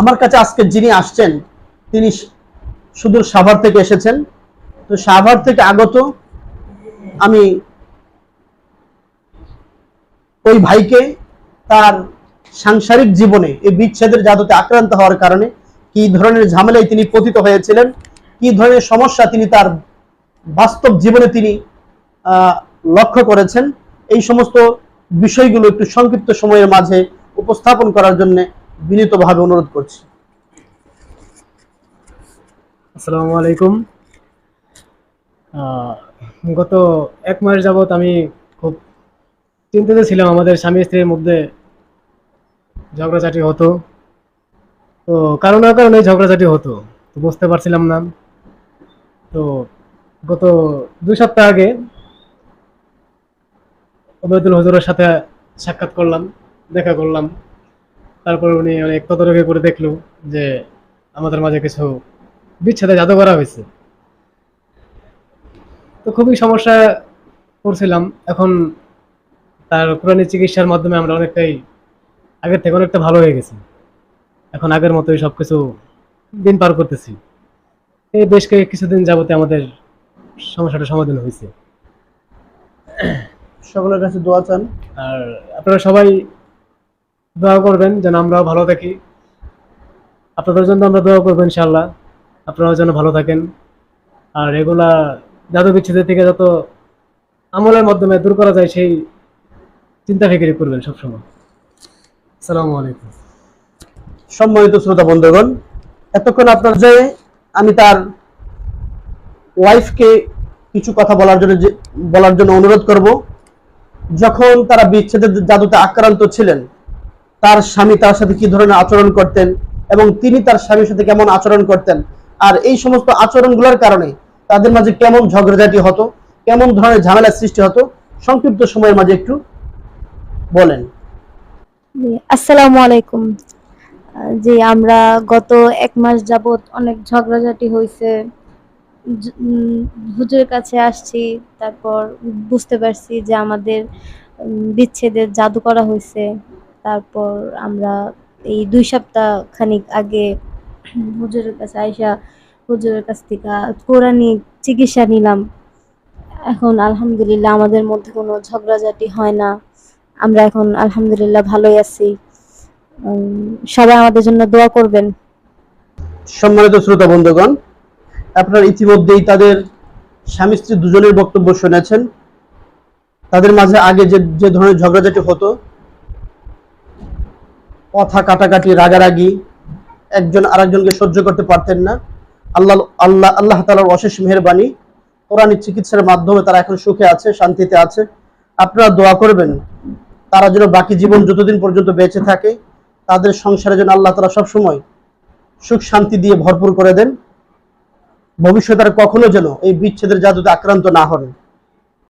আমার কাছে আজকে যিনি আসছেন, তিনি সুদূর সাভার থেকে এসেছেন। তো সাভার থেকে আগত আমি ওই ভাইকে তার সাংসারিক জীবনে এই বিচ্ছেদের জাদুতে আক্রান্ত হওয়ার কারণে কি ধরনের ঝামেলায় তিনি পতিত হয়েছিলেন, কি ধরনের সমস্যা তিনি তার বাস্তব জীবনে তিনি লক্ষ্য করেছেন, এই সমস্ত বিষয়গুলো একটু সংক্ষিপ্ত সময়ের মাঝে উপস্থাপন করার জন্য বিনীতভাবে অনুরোধ করছি। আসসালামু আলাইকুম। গত এক মাস যাবত আমি খুব চিন্তিত ছিলাম। আমাদের স্বামী স্ত্রীর মধ্যে ঝগড়াঝাটি হতো। তো কারও না কারণে ঝগড়াঝাটি হতো। তো বুঝতে পারছিলাম না। তো গত দুই সপ্তাহ আগে ওবায়দুল হজুরের সাথে সাক্ষাৎ করলাম, দেখা করলাম। তারপর উনি অনেক তদারকি করে দেখল যে আমাদের মাঝে কিছু বিচ্ছেদে জাদু করা হয়েছে। তো খুবই সমস্যা পড়ছিলাম এখন তার কোরআনী চিকিৎসার মাধ্যমে আমরা অনেকটাই আগের থেকে অনেকটা ভালো হয়ে গেছি। এখন আগের মতোই সবকিছু দিন পার করতেছি। এই বেশ কয়েক কিছুদিন যাবতে আমাদের সমস্যাটা সমাধান হয়েছে। সকলের কাছে দোয়া চান। আর আপনারা সবাই দোয়া করবেন যেন আমরাও ভালো থাকি। আপনাদের জন্য আমরা দোয়া করব ইনশাল্লাহ আপনারাও যেন ভালো থাকেন। আর এগুলা জাদু বিচ্ছেদের থেকে যত আমলের মাধ্যমে দূর করা যায়, সেই চিন্তা ফিকিরি করবেন সবসময়। আসসালামু আলাইকুম। সম্মানিত শ্রোতা বন্ধুগণ, এতক্ষণ আপনার যে আমি তার ওয়াইফকে কিছু কথা বলার জন্য বলার জন্য অনুরোধ করব। যখন তারা বিচ্ছেদের জাদুতে আক্রান্ত ছিলেন তার স্বামী তার সাথে কি ধরনের আচরণ করতেন এবং তিনি তার স্বামীর সাথে কেমন আচরণ করতেন? আর এই সমস্ত আচরণগুলোর কারণে তাদের মাঝে কেমন ঝগড়াঝাটি হতো? কেমন ধরনের ঝামেলার সৃষ্টি হতো? সংক্ষিপ্ত সময়ের মাঝে একটু বলেন। আসসালামু আলাইকুম। জি, আমরা গত এক মাস যাবত অনেক ঝগড়াঝাটি হয়েছে হুজুরের কাছে আসছি, তারপর বুঝতে পারছি যে আমাদের বিচ্ছেদের জাদু করা হয়েছে তারপর আমরা এই দুই সপ্তাহ খানিক আগে হুজুরের কাছে আইসা হুজুরের কাছ থেকে কোরআনি চিকিৎসা নিলাম। এখন আলহামদুলিল্লাহ আমাদের মধ্যে কোনো ঝগড়াঝাটি হয় না। আমরা এখন আলহামদুলিল্লাহ ভালোই আছি। সবাই আমাদের জন্য দোয়া করবেন। সম্মানিত শ্রোতা বন্ধুগণ, আপনারা ইতিমধ্যেই তাদের স্বামী স্ত্রী দুজনের বক্তব্য শুনেছেন। তাদের মাঝে আগে যে যে ধরনের ঝগড়াঝাটি হতো কথা কাটাকাটি, রাগারাগি, একজন আরেকজনকে সহ্য করতে পারতেন না। আল্লাহ আল্লাহ আল্লাহ তালার অশেষ মেহরবানি। কোরআনিক চিকিৎসার মাধ্যমে তারা এখন সুখে আছে, শান্তিতে আছে। আপনারা দোয়া করবেন, তারা যেন বাকি জীবন যতদিন পর্যন্ত বেঁচে থাকে, তাদের সংসারে যেন আল্লাহ তালা সবসময় সুখ শান্তি দিয়ে ভরপুর করে দেন। ভবিষ্যতে আর কখনো যেন এই বিচ্ছেদের জাদুতে আক্রান্ত না হন